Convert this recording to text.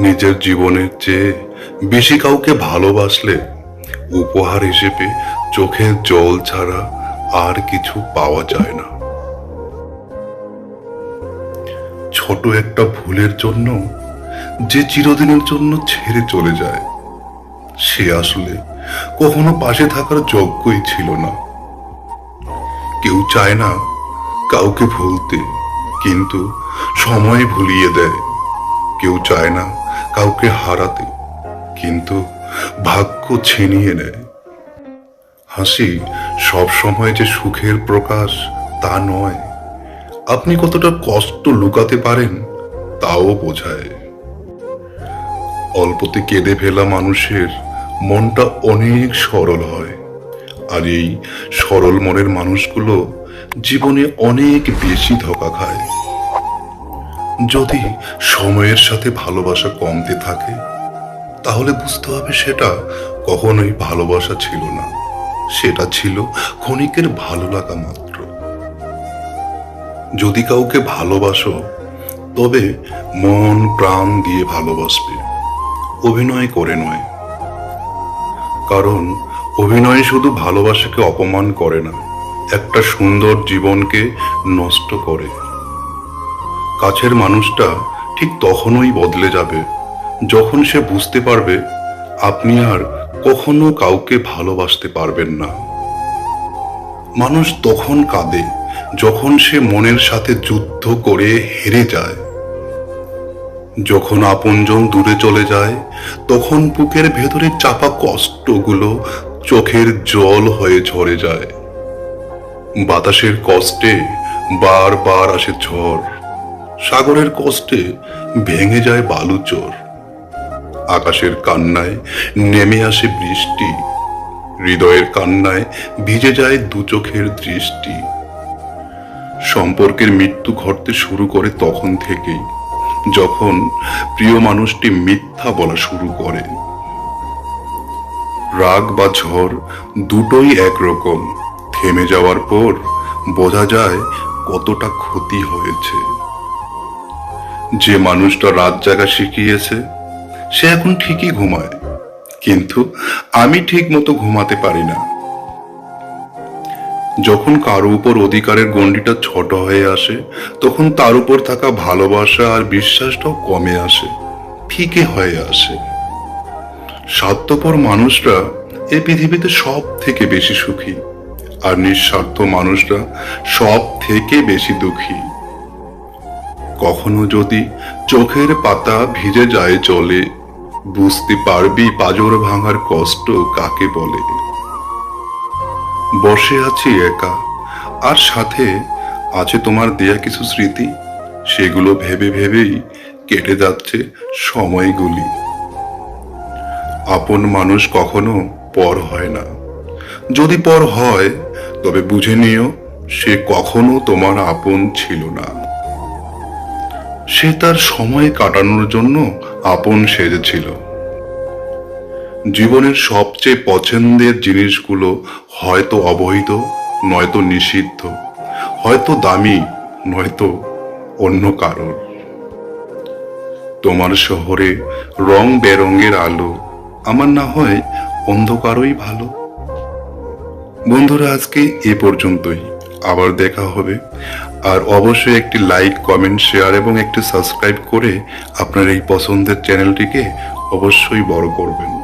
নিজের জীবনের চেয়ে বেশি কাউকে ভালোবাসলে উপহার হিসেবে চোখের জল ছাড়া আর কিছু পাওয়া যায় না। ছোট একটা ভুলের জন্য, যে চিরদিনের জন্য ছেড়ে চলে যায়, সে আসলে কখনো পাশে থাকার যোগ্যই ছিল না। কেউ চায় না কাউকে ভুলতে, কিন্তু সময় ভুলিয়ে দেয়। কেউ চায় না কাউকে হারাতে, কিন্তু ভাগ্য ছিনিয়ে নেয়। হাসি সব সময় যে সুখের প্রকাশ, তা নয়। আপনি কতটা কষ্ট লুকাতে পারেন, তাও বোঝায়। অল্পতে কেঁদে ফেলা মানুষের মনটা অনেক সরল হয়। আর এই সরল মনের মানুষগুলো জীবনে অনেক বেশি ধোকা খায়। যদি সময়ের সাথে ভালোবাসা কমতে থাকে, তাহলে বুঝতে হবে সেটা কখনোই ভালোবাসা ছিল না। সেটা ছিল ক্ষণিকের ভালো লাগা মাত্র। যদি কাউকে ভালোবাসো, তবে মন, প্রাণ দিয়ে ভালোবাসবে। অভিনয় করে নয়। কারণ অভিনয় শুধু ভালোবাসাকে অপমান করে না, একটা সুন্দর জীবনকে নষ্ট করে। কাছের মানুষটা ঠিক তখনই বদলে যাবে। যখন সে বুঝতে পারবে, আপনি আর কখনো কাউকে ভালোবাসতে পারবেন না। মানুষ তখন কাঁদে, যখন সে মনের সাথে যুদ্ধ করে হেরে যায়। যখন আপনজন দূরে চলে যায়, তখন বুকের ভেতরে চাপা কষ্টগুলো চোখের জল হয়ে ঝরে যায়। বাতাসের কষ্টে বারবার আসে ঝড়। সাগরের কষ্টে ভেঙে যায় বালুচর আকাশের কান্নায় নেমে আসে বৃষ্টি। হৃদয়ের কান্নায় ভিজে যায় দু চোখের দৃষ্টি। সম্পর্কের মৃত্যু ঘটতে শুরু করে তখন থেকেই, যখন প্রিয় মানুষটি মিথ্যা বলা শুরু করে। রাগ বা ঝড় দুটোই একরকম। থেমে যাওয়ার পর বোঝা যায় কতটা ক্ষতি হয়েছে। যে মানুষটা রাত জাগা শিখিয়েছে, সে এখন ঠিকই ঘুমায়। কিন্তু আমি ঠিক মতো ঘুমাতে পারি না। যখন কারও উপর অধিকারের গণ্ডিটা ছোট হয়ে আসে, তখন তার উপর থাকা ভালোবাসা আর বিশ্বাসটাও কমে আসে, ফিকে হয়ে আসে। স্বার্থপর মানুষরা এ পৃথিবীতে সব থেকে বেশি সুখী, আর নিঃস্বার্থ মানুষরা সব থেকে বেশি দুঃখী। কখনো যদি চোখের পাতা ভিজে যায় চলে, বুঝতে পারবি পাজর ভাঙার কষ্ট কাকে বলে। বসে আছি একা, আর সাথে আছে তোমার দেয়া কিছু স্মৃতি, সেগুলো ভেবে ভেবেই কেটে যাচ্ছে সময়গুলি। আপন মানুষ কখনো পর হয় না। যদি পর হয়, তবে বুঝে নিও, সে কখনো তোমার আপন ছিল না। সে তার সময় কাটানোর জন্য আপন সেজেছিল। জীবনের সবচেয়ে পছন্দের জিনিসগুলো হয়তো অবৈধ নয়তো নিষিদ্ধ, হয়তো দামি, নয়তো অন্য কারোর। তোমার শহরে রং বেরঙের আলো আমার না হয় অন্ধকারই ভালো। বন্ধুরা, আজকে এ পর্যন্তই। আবার দেখা হবে। আর অবশ্যই একটি লাইক কমেন্ট শেয়ার এবং একটি সাবস্ক্রাইব করে আপনার এই পছন্দের চ্যানেলটিকে অবশ্যই বড় করবেন।